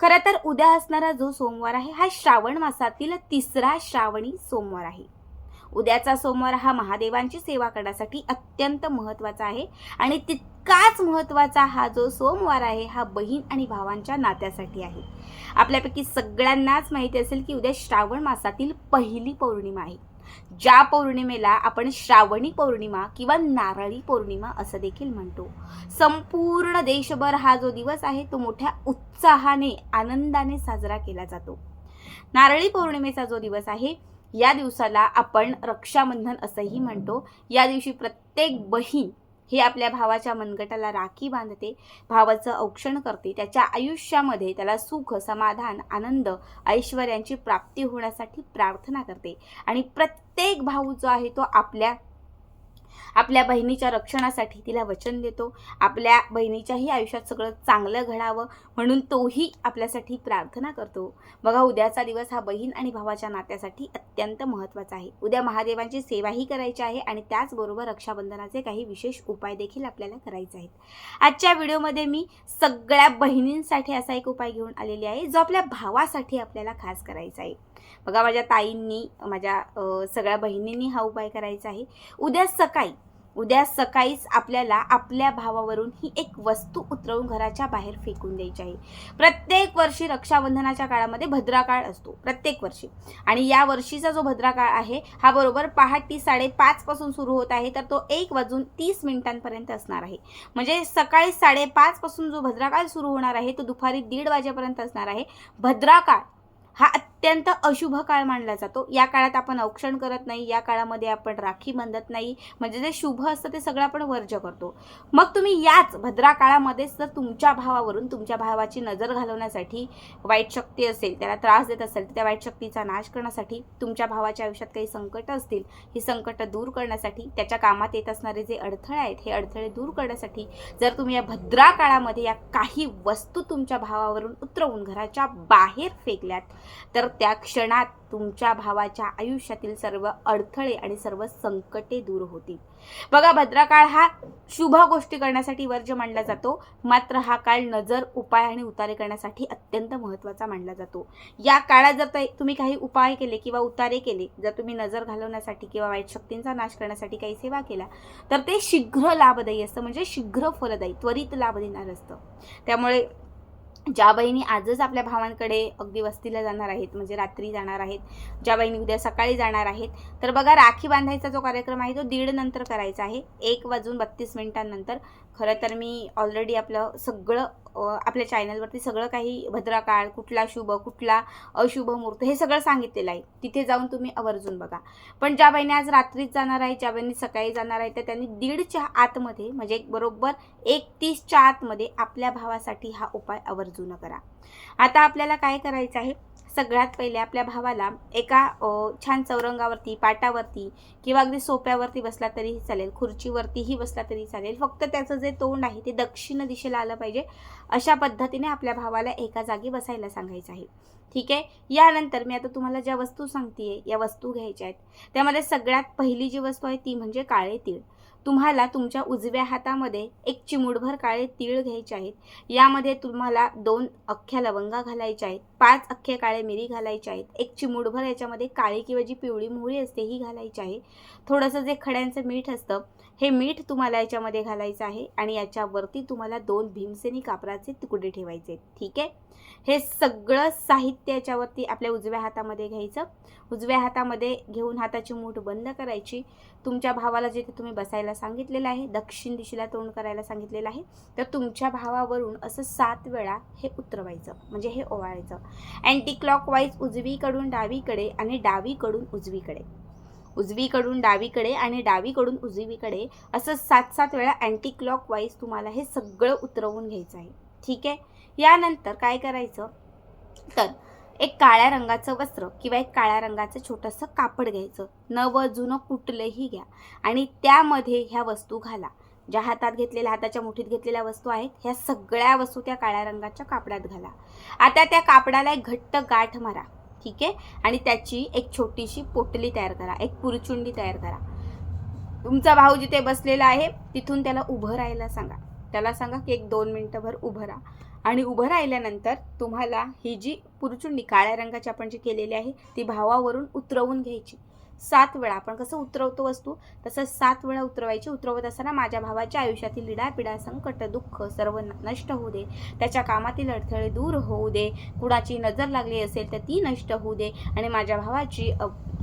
खरं तर उद्या असणारा जो सोमवार आहे हा श्रावण मासातील तिसरा श्रावणी सोमवार आहे. उद्याचा सोमवार हा महादेवांची सेवा करण्यासाठी अत्यंत महत्त्वाचा आहे आणि तितकाच महत्त्वाचा हा जो सोमवार आहे हा बहीण आणि भावांच्या नात्यासाठी आहे. आपल्यापैकी सगळ्यांनाच माहिती असेल की उद्या श्रावण मासातील पहिली पौर्णिमा आहे. ज्या पौर्णिमेला आपण श्रावणी पौर्णिमा किंवा नारळी पौर्णिमा असं देखील म्हणतो. संपूर्ण देशभर हा जो दिवस आहे तो मोठ्या उत्साहाने आनंदाने साजरा केला जातो. नारळी पौर्णिमेचा जो दिवस आहे या दिवसाला आपण रक्षाबंधन असंही म्हणतो. या दिवशी प्रत्येक बहीण ही आपल्या भावाच्या मनगटाला राखी बांधते भावाचं औक्षण करते त्याच्या आयुष्यामध्ये त्याला सुख समाधान आनंद ऐश्वर्यांची प्राप्ती होण्यासाठी प्रार्थना करते. आणि प्रत्येक भाऊ जो आहे तो आपल्या आपल्या बहिणीच्या रक्षणासाठी तिला वचन देतो. आपल्या बहिणीच्याही आयुष्यात सगळं चांगलं घडावं म्हणून तोही आपल्यासाठी प्रार्थना करतो. बघा उद्याचा दिवस हा बहीण आणि भावाच्या नात्यासाठी अत्यंत महत्त्वाचा आहे. उद्या महादेवांची सेवाही करायची आहे आणि त्याचबरोबर रक्षाबंधनाचे काही विशेष उपाय देखील आपल्याला करायचे आहेत. आजच्या व्हिडिओमध्ये मी सगळ्या बहिणींसाठी असा एक उपाय घेऊन आलेली आहे जो आपल्या भावासाठी आपल्याला खास करायचा आहे. बघा माझ्या ताईंनी माझ्या सगळ्या बहिणींनी हा उपाय करायचा आहे. उद्या सकाळी उद्या सकाळीच आपल्याला आपल्या भावावरून ही एक वस्तू उतरवून घराच्या बाहेर फेकून द्यायची आहे. प्रत्येक वर्षी रक्षाबंधनाच्या काळामध्ये भद्रा काळ असतो प्रत्येक वर्षी. आणि या वर्षीचा जो भद्रा काळ आहे हा बरोबर पहाटे साडेपाच पासून सुरू होत आहे तर तो एक वाजून तीस मिनिटांपर्यंत असणार आहे. म्हणजे सकाळी साडेपाच पासून जो भद्रा काळ सुरू होणार आहे तो दुपारी दीड वाजेपर्यंत असणार आहे. भद्रा काळ हा अत्यंत अशुभ काळ मानला जातो. या काळात आपण औक्षण करत नाही या काळामध्ये आपण राखी बांधत नाही. म्हणजे जे शुभ असतं ते सगळं आपण वर्ज करतो. मग तुम्ही याच भद्रा काळामध्येच जर तुमच्या भावावरून तुमच्या भावाची नजर घालवण्यासाठी वाईट शक्ती असेल त्याला त्रास देत असेल तर त्या वाईट शक्तीचा नाश करण्यासाठी तुमच्या भावाच्या आयुष्यात काही संकट असतील ही संकट दूर करण्यासाठी त्याच्या कामात येत असणारे जे अडथळे आहेत हे अडथळे दूर करण्यासाठी जर तुम्ही या भद्रा काळामध्ये या काही वस्तू तुमच्या भावावरून उतरवून घराच्या बाहेर फेकल्यात तर त्या क्षणात तुमच्या भावाच्या आयुष्यातील सर्व अडथळे आणि सर्व संकटे दूर होतील बघा भद्राकाळ हा शुभ गोष्टी करण्यासाठी वर्ज मानला जातो. मात्र हा काळ नजर उपाय आणि उतारे करण्यासाठी अत्यंत महत्त्वाचा मानला जातो. या काळात जर ते- तुम्ही काही उपाय केले किंवा उतारे केले जर तुम्ही नजर घालवण्यासाठी किंवा वाईट शक्तींचा नाश करण्यासाठी काही सेवा केला तर ते शीघ्र लाभदायी असतं. म्हणजे शीघ्र फलदायी त्वरित लाभ देणार असतं. त्यामुळे ज्या बहिणी आजच आपल्या भावांकडे अगदी वस्तीला जाणार आहेत म्हणजे रात्री जाणार आहेत ज्या बहिणी उद्या सकाळी जाणार आहेत तर बघा राखी बांधायचा जो कार्यक्रम आहे तो दीड नंतर करायचा आहे. एक वाजून बत्तीस मिनिटांनंतर. खरं तर मी ऑलरेडी आपलं सगळं आपल्या चॅनलवरती सगळं काही भद्राकाळ कुठला शुभ कुठला अशुभ मुहूर्त हे सगळं सांगितलेलं आहे. तिथे जाऊन तुम्ही आवर्जून बघा. पण ज्या बहिणी आज रात्रीच जाणार आहे ज्या बहिणी सकाळी जाणार आहे तर त्यांनी दीडच्या आतमध्ये म्हणजे एक बरोबर एक तीसच्या आतमध्ये आपल्या भावासाठी हा उपाय आवर्जून करा. आता आपल्याला काय करायचं आहे? सगळ्यात पहिले आपल्या भावाला एका छान चौरंगावरती पाटावरती किंवा अगदी सोप्यावरती बसला तरीही चालेल खुर्चीवरतीही बसला तरी चालेल. फक्त त्याचं जे तोंड आहे ते दक्षिण दिशेला आलं पाहिजे. अशा पद्धतीने आपल्या भावाला एका जागी बसायला सांगायचं आहे. ठीक आहे? यानंतर मी आता तुम्हाला ज्या वस्तू सांगते या वस्तू घ्यायच्या आहेत. त्यामध्ये सगळ्यात पहिली जी वस्तू आहे ती म्हणजे काळे तीळ. तुम्हाला तुमच्या उजव्या हातामध्ये एक चिमुडभर काळे तीळ घ्यायचे आहेत. यामध्ये तुम्हाला दोन अख्ख्या लवंगा घालायच्या आहेत. पाच अख्खे काळे मिरी घालायचे आहेत. एक चिमुडभर याच्यामध्ये काळी किंवा जी पिवळी मोहरी असते ही घालायची आहे. थोडंसं जे खड्यांचं मीठ असतं हे मीठ तुम्हाला याच्यामध्ये घालायचं आहे आणि याच्यावरती तुम्हाला दोन भीमसेनी कापराचे तुकडे ठेवायचे आहेत. ठीक आहे? हे सगळं साहित्य याच्यावरती आपल्या उजव्या हातामध्ये घ्यायचं. उजव्या हातामध्ये घेऊन हाताची मूठ बंद करायची. तुमच्या भावाला जिथे तुम्ही बसायला सांगितलेलं आहे दक्षिण दिशेला तोंड करायला सांगितलेलं आहे तर तुमच्या भावावरून असं सात वेळा हे उतरवायचं म्हणजे हे ओवाळायचं. अँटी क्लॉकवाईज उजवीकडून डावीकडे आणि डावीकडून उजवीकडे. उजवीकडून डावीकडे आणि डावीकडून उजवीकडे असं सात सात वेळा अँटी क्लॉकवाईज तुम्हाला हे सगळं उतरवून घ्यायचं आहे. ठीक आहे? यानंतर काय करायचं? तर एक काळ्या रंगाचं वस्त्र किंवा एक काळ्या रंगाचं छोटंसं कापड घ्यायचं. नवं जुनं कुठलंही घ्या. आणि त्यामध्ये ह्या वस्तू घाला. ज्या हातात घेतलेल्या हाताच्या मुठीत घेतलेल्या वस्तू आहेत ह्या सगळ्या वस्तू त्या काळ्या रंगाच्या कापडात घाला. आता त्या कापडाला एक घट्ट गाठ मारा ठीक आहे? आणि त्याची एक छोटीशी पोटली तयार करा एक पुरचुंडी तयार करा. तुमचा भाऊ जिथे बसलेला आहे तिथून त्याला उभं राहायला सांगा. त्याला सांगा की एक दोन मिनटंभर उभं राहा. आणि उभं राहिल्यानंतर तुम्हाला ही जी पुरचून काळ्या रंगाची आपण जी केलेली आहे ती भावावरून उतरवून घ्यायची. सात वेळा. आपण कसं उतरवतो वस्तू? तसं सात वेळा उतरवायची. उतरवत असताना माझ्या भावाच्या आयुष्यातील लिडापिडा संकट दुःख सर्व नष्ट होऊ दे. त्याच्या कामातील अडथळे दूर होऊ दे. कुणाची नजर लागली असेल तर ती नष्ट होऊ दे. आणि माझ्या भावाची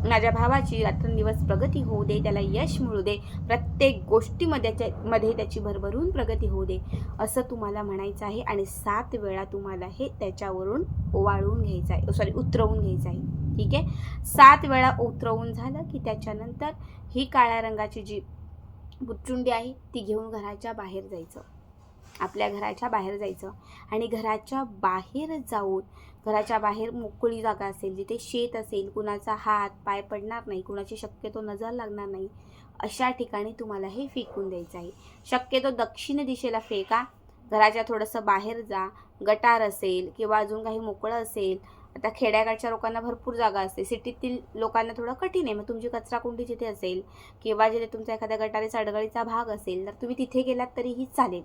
माझ्या भावाची रात्रंदिवस प्रगती होऊ दे. त्याला यश मिळू दे. प्रत्येक गोष्टीमध्ये मध्ये त्याची भरभरून प्रगती होऊ दे. असं तुम्हाला म्हणायचं आहे. आणि सात वेळा तुम्हाला हे त्याच्यावरून ओवाळून घ्यायचं आहे. सॉरी उतरवून घ्यायचं आहे. ठीक आहे? सात वेळा उतरवून झालं की त्याच्यानंतर ही काळ्या रंगाची जी बुचुंडी आहे ती घेऊन घराच्या बाहेर जायचं. आपल्या घराच्या बाहेर जायचं. आणि घराच्या बाहेर जाऊन घराच्या बाहेर मोकळी जागा असेल जिथे शेत असेल कुणाचा हात पाय पडणार नाही कुणाची शक्यतो नजर लागणार नाही अशा ठिकाणी तुम्हाला हे फेकून द्यायचं आहे. शक्यतो दक्षिण दिशेला फेका. घराच्या थोडंसं बाहेर जा. गटार असेल किंवा अजून काही मोकळं असेल आता खेड्याकडच्या लोकांना भरपूर जागा असते. सिटीतील लोकांना थोडं कठीण आहे. मग तुमची कचराकुंडी जिथे असेल किंवा जिथे तुमचा एखाद्या गटारीचा अडगळीचा भाग असेल तर तुम्ही तिथे गेलात तरीही चालेल.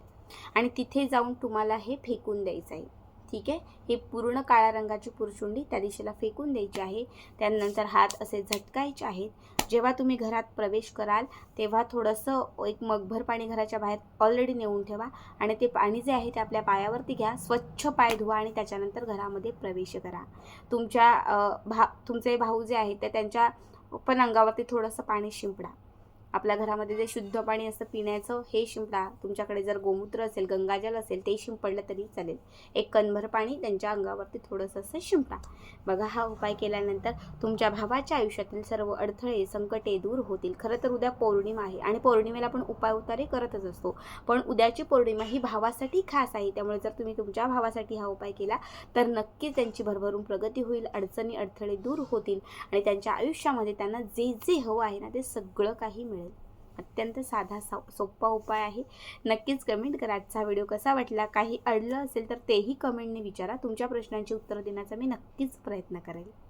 आणि तिथे जाऊन तुम्हाला हे फेकून द्यायचं आहे. ठीक आहे? हे पूर्ण काळ्या रंगाची पुरचुंडी त्या दिशेला फेकून द्यायची आहे. त्यानंतर हात असे झटकायचे आहेत. जेव्हा तुम्ही घरात प्रवेश कराल तेव्हा थोडंसं एक मगभर पाणी घराच्या बाहेर ऑलरेडी नेऊन ठेवा आणि ते पाणी जे आहे ते आपल्या पायावरती घ्या स्वच्छ पाय धुवा आणि त्याच्यानंतर घरामध्ये प्रवेश करा. तुमच्या भा तुमचे भाऊ जे आहेत ते त्यांच्या पण अंगावरती थोडंसं पाणी शिंपडा आपल्या घरामध्ये जे शुद्ध पाणी असतं पिण्याचं हे शिंपडा. तुमच्याकडे जर गोमूत्र असेल गंगाजल असेल ते शिंपडलं तरी चालेल. एक कणभर पाणी त्यांच्या अंगावरती थोडंसं असं शिंपडा. बघा हा उपाय केल्यानंतर तुमच्या भावाच्या आयुष्यातील सर्व अडथळे संकटे दूर होतील. खरं तर उद्या पौर्णिमा आहे आणि पौर्णिमेला आपण उपाय उतारे करतच असतो. पण उद्याची पौर्णिमा ही भावासाठी खास आहे. त्यामुळे जर तुम्ही तुमच्या भावासाठी हा उपाय केला तर नक्कीच त्यांची भरभरून प्रगती होईल अडचणी अडथळे दूर होतील आणि त्यांच्या आयुष्यामध्ये त्यांना जे जे हवं आहे ना ते सगळं काही मिळेल. अत्यंत साधा सो- सोपा उपाय आहे. नक्कीच कमेंट करा. आजचा व्हिडिओ कसा वाटला? काही अडलं असेल तर तेही कमेंटने विचारा. तुमच्या प्रश्नांची उत्तरं देण्याचा मी नक्कीच प्रयत्न करेल.